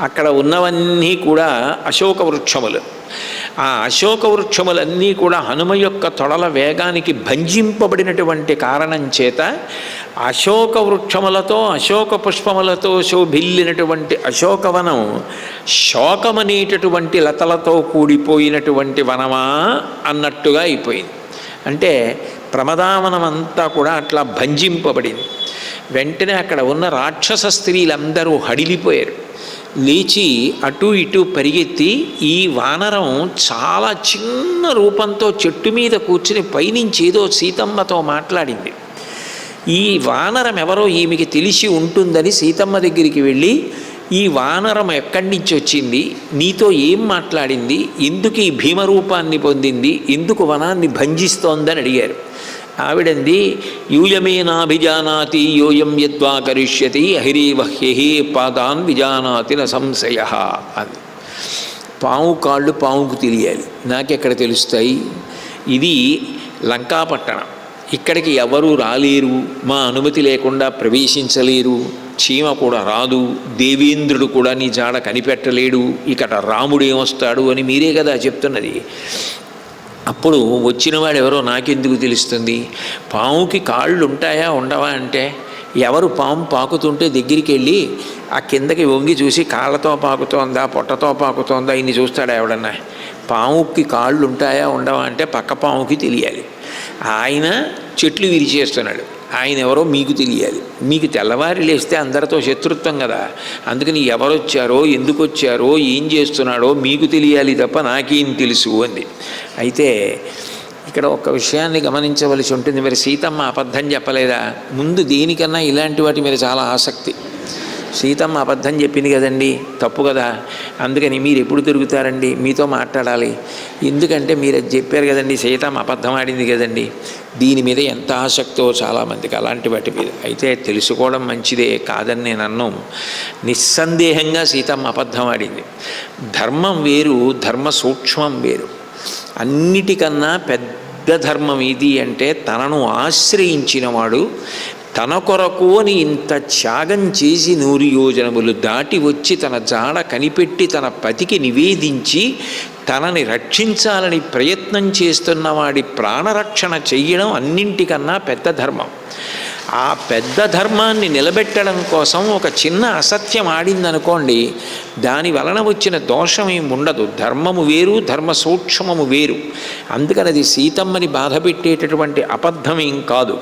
అక్కడ ఉన్నవన్నీ కూడా అశోక వృక్షములు. ఆ అశోక వృక్షములన్నీ కూడా హనుమ యొక్క తొడల వేగానికి భంజింపబడినటువంటి కారణం చేత అశోక వృక్షములతో అశోక పుష్పములతో శోభిల్లినటువంటి అశోకవనం శోకమనేటటువంటి లతలతో కూడిపోయినటువంటి వనమా అన్నట్టుగా అయిపోయింది. అంటే ప్రమదావనం అంతా కూడా అట్లా భంజింపబడింది. వెంటనే అక్కడ ఉన్న రాక్షస స్త్రీలందరూ హడిలిపోయారు. లేచి అటు ఇటు పరిగెత్తి ఈ వానరం చాలా చిన్న రూపంతో చెట్టు మీద కూర్చుని పైనుంచి ఏదో సీతమ్మతో మాట్లాడింది. ఈ వానరం ఎవరో ఈమెకి తెలిసి ఉంటుందని సీతమ్మ దగ్గరికి వెళ్ళి ఈ వానరం ఎక్కడి నుంచి వచ్చింది? నీతో ఏం మాట్లాడింది? ఎందుకు ఈ భీమరూపాన్ని పొందింది? ఎందుకు వనాన్ని భంజిస్తోందని అడిగారు. ఆవిడంది యూయమేనాభిజానాతి యోయం యద్వా కరిష్యతి అహిరీవహ్యహి పాదాన్ విజానాతి న సంశయ అని పాము కాళ్ళు పాముకు తెలియాలి నాకెక్కడ తెలుస్తాయి? ఇది లంకాపట్టణం ఇక్కడికి ఎవరూ రాలేరు. మా అనుమతి లేకుండా ప్రవేశించలేరు. చీమ కూడా రాదు. దేవేంద్రుడు కూడా నీ జాడ కనిపెట్టలేడు. ఇక్కడ రాముడు ఏమొస్తాడు అని మీరే కదా చెప్తున్నది. అప్పుడు వచ్చినవాడు ఎవరో నాకెందుకు తెలుస్తుంది? పాముకి కాళ్ళు ఉంటాయా ఉండవా అంటే ఎవరు పాము పాకుతుంటే దగ్గరికి వెళ్ళి ఆ కిందకి వంగి చూసి కాళ్ళతో పాకుతోందా పొట్టతో పాకుతోందా ఇన్ని చూస్తాడా ఎవడన్నా? పాముకి కాళ్ళు ఉంటాయా ఉండవా అంటే పక్క పాముకి తెలియాలి. ఆయన చెట్లు విరిచేస్తున్నాడు. ఆయన ఎవరో మీకు తెలియాలి. మీకు తెల్లవారి లేస్తే అందరితో శత్రుత్వం కదా. అందుకని ఎవరొచ్చారో ఎందుకు వచ్చారో ఏం చేస్తున్నాడో మీకు తెలియాలి తప్ప నాకేం తెలుసు అంది. అయితే ఇక్కడ ఒక విషయాన్ని గమనించవలసి ఉంటుంది. మరి సీతమ్మ అబద్ధం చెప్పలేదా? ముందు దేనికన్నా ఇలాంటి వాటి మీద చాలా ఆసక్తి. సీతమ్మ అబద్ధం చెప్పింది కదండి తప్పు కదా. అందుకని మీరు ఎప్పుడు తిరుగుతారండి? మీతో మాట్లాడాలి. ఎందుకంటే మీరు అది చెప్పారు కదండి సీతమ్మ అబద్ధం ఆడింది కదండి. దీని మీద ఎంత ఆసక్తో చాలామందికి అలాంటి వాటి మీద. అయితే తెలుసుకోవడం మంచిదే కాదని నేను అన్నాం. నిస్సందేహంగా సీతమ్మ అబద్ధం ఆడింది. ధర్మం వేరు ధర్మ సూక్ష్మం వేరు. అన్నిటికన్నా పెద్ద ధర్మం ఇది అంటే తనను ఆశ్రయించినవాడు తన కొరకు అని ఇంత త్యాగం చేసి నూరు యోజనములు దాటి వచ్చి తన జాడ కనిపెట్టి తన పతికి నివేదించి తనని రక్షించాలని ప్రయత్నం చేస్తున్న వాడి ప్రాణరక్షణ చెయ్యడం అన్నింటికన్నా పెద్ద ధర్మం. ఆ పెద్ద ధర్మాన్ని నిలబెట్టడం కోసం ఒక చిన్న అసత్యం ఆడిందనుకోండి దాని వలన వచ్చిన దోషం ఏమి ఉండదు. ధర్మము వేరు ధర్మ సూక్ష్మము వేరు. అందుకని అది సీతమ్మని బాధ పెట్టేటటువంటి అబద్ధం ఏం కాదు.